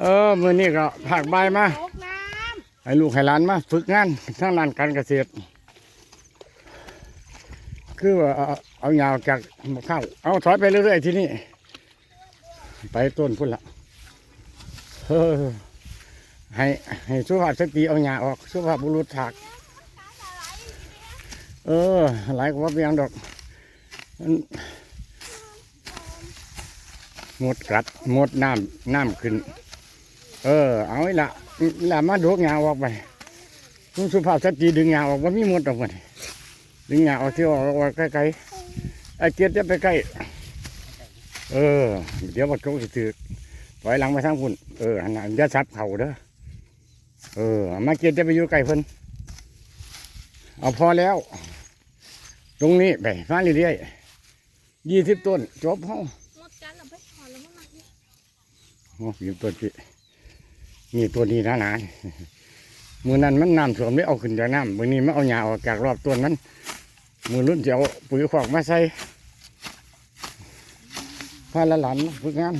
เออมือนี้ก็ภาคบ่ายมา ให้ลูกให้หลานมา ฝึกงานทางด้านการเกษตร คือว่าเอาเอายาวจากมะข้าวเอาถอยไปเรื่อยๆที่นี่ ไปต้นพุ่นละเออให้ให้สุภาพสตรีเอาหญ้าออกสุภาพบุรุษถากเออ หลายกว่าเพียงดอกหมดกัดหมดน้ำน้ำขึ้น เออ เอาอีละอีละมาดูงาออกไปคุณสุภาพสตรีดึงงาออกว่ามีหมดออกมาดิดึงงาออกที่ออกออกไกลๆไอ้เกียรติจะไปใกล้ เออ เดี๋ยวมันก็จะถือถอยหลังไปทางคุณเอออันนั้นอย่าซัดเข่าเด้อ เออ มาเกียรติจะไปอยู่ไกลเพิ่นเอาพอแล้ว ตรงนี้ไปมาเรื่อยๆยี่สิบต้นจบห้องำหมดกันเราไปถอนแล้วมั้งนะโอ้ยต้นที่ นี่ตัวนี้นะนะมือนั้นมันน้ำท่วมไม่เอาขึ้นจากน้ำมือนี้มันเอาหญ้าออกจากรอบต้นมัน มือรุ่นจะเอาปุ๋ยขอกมาใส่พาละหลานฝึกงาน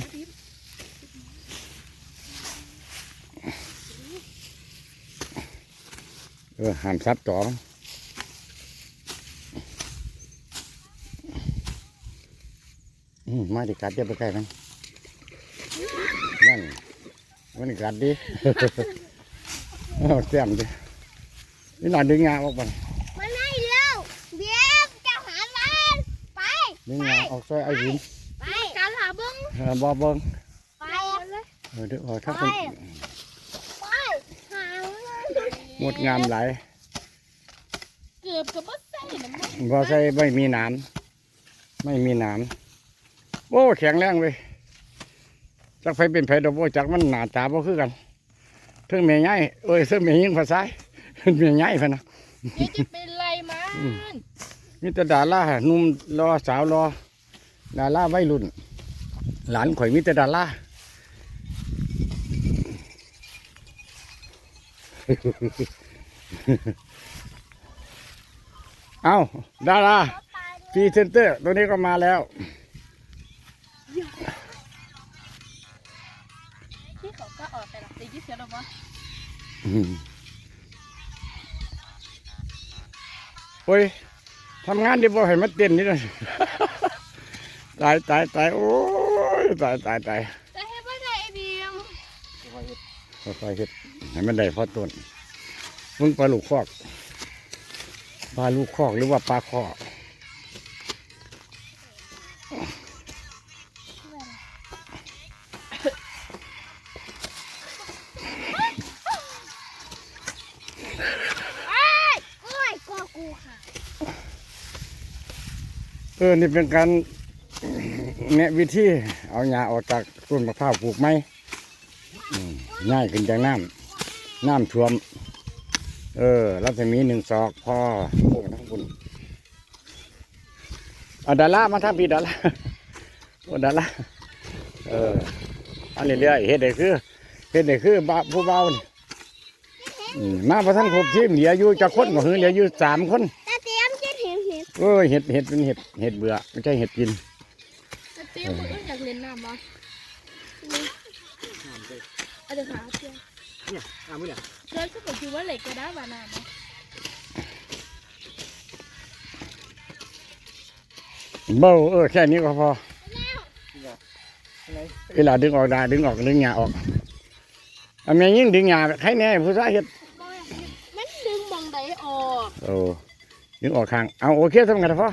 เออหันซับต่อมันอืมมาดิกัดเดี๋ยวไปใกล้มันนั่น มันกัดดิเอาแต้มดินี่หน่อยดึงงาออกไปมาไหนเร็วเดี๋ยวจะหาบ้านไปดึงงาออกซอยไอ้หินไปการหาเบิ้งเออบ่เบิ้งไปเลยเออเดี๋ยวออกถ้าเป็นไปหาหมดงามหลายเกือบกับบัสใส่น้ำมันบ่ใส่ไม่มีหนามไม่มีหนามโอ้แข็งแรงเว้ย จักไฟเป็นไฟดอกโบจักมันหนาตาบ่คือกันเทิงแม่ใหญ่เอ้ยเทิงแม่ยิงภาษายแม่ใหญ่พะนะเดี๋ยวจะเป็นไรมันมีแต่ดาราหนุ่มรอสาวรอดาราวัยรุ่น หลานข่อยมีแต่ดาราเอาดาราพรีเซนเตอร์ตัวนี้ก็มาแล้ว ไปหรอกตียี่สิบแล้ววะอืมโอ้ยทำงานดีบ่ให้มันเต้นนี่เลยตายตายตายโอ้ยตายตายตายจะให้ไม่ได้ไอเดียมค่อยๆเฮ็ดให้มันได้พอต้นมึงปลาลูกคอกปลาลูกคอกหรือว่าปลาคอก เออนี่เป็นการแนะวิธีเอาหญ้าออกจากต้นมะพร้าวปลูกไหมง่ายขึ้นจากน้ำน้ำท่วม เออรัศมีหนึ่งศอกพอพวกทั้งคุณเอาดารามาทำปีดาราโอ้ดาราเอออันนี้เรื่อยๆเฮ็ดได้คือเฮ็ดได้คือบ้าผู้เบานี่อืมาพระท่านครบทีมเหลืออยู่จะคนก็คือเหลืออยู่สามคน แต่เตรียมจะ เห็นเห็นเออเห็ดเห็ดเป็นเห็ดเห็ดเบื่อไม่ใช่เห็ดกินแต่เตรียมคนอื่นอยากเล่นน้ำบ่เอาเดี๋ยวหาเพื่อนเนี่ยตามมือเนี่ยเกินก็บอกคือว่าเหล็กก็ได้บานานะเบาเออแค่นี้ก็พอเวลาดึงออกได้ดึงออกดึงหญ้าออกอันแม่ยิ่งดึงหญ้าใครแน่ผู้ชายเห็ดมันดึงมองใดออกโอ้ ดึงออกข้างเอาโอเคทำกันพอ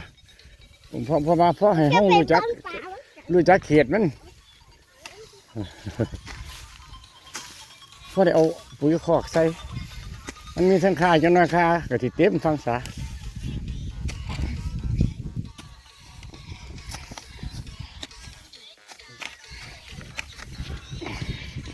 ผมพอพอมาพอให้ห้องรู้จักรู้จักเขตมันพอได้เอาปุ๋ยคอกใส่มันมีทั้งค่าจังน้อยค่าก็ที่เต็มฟังษา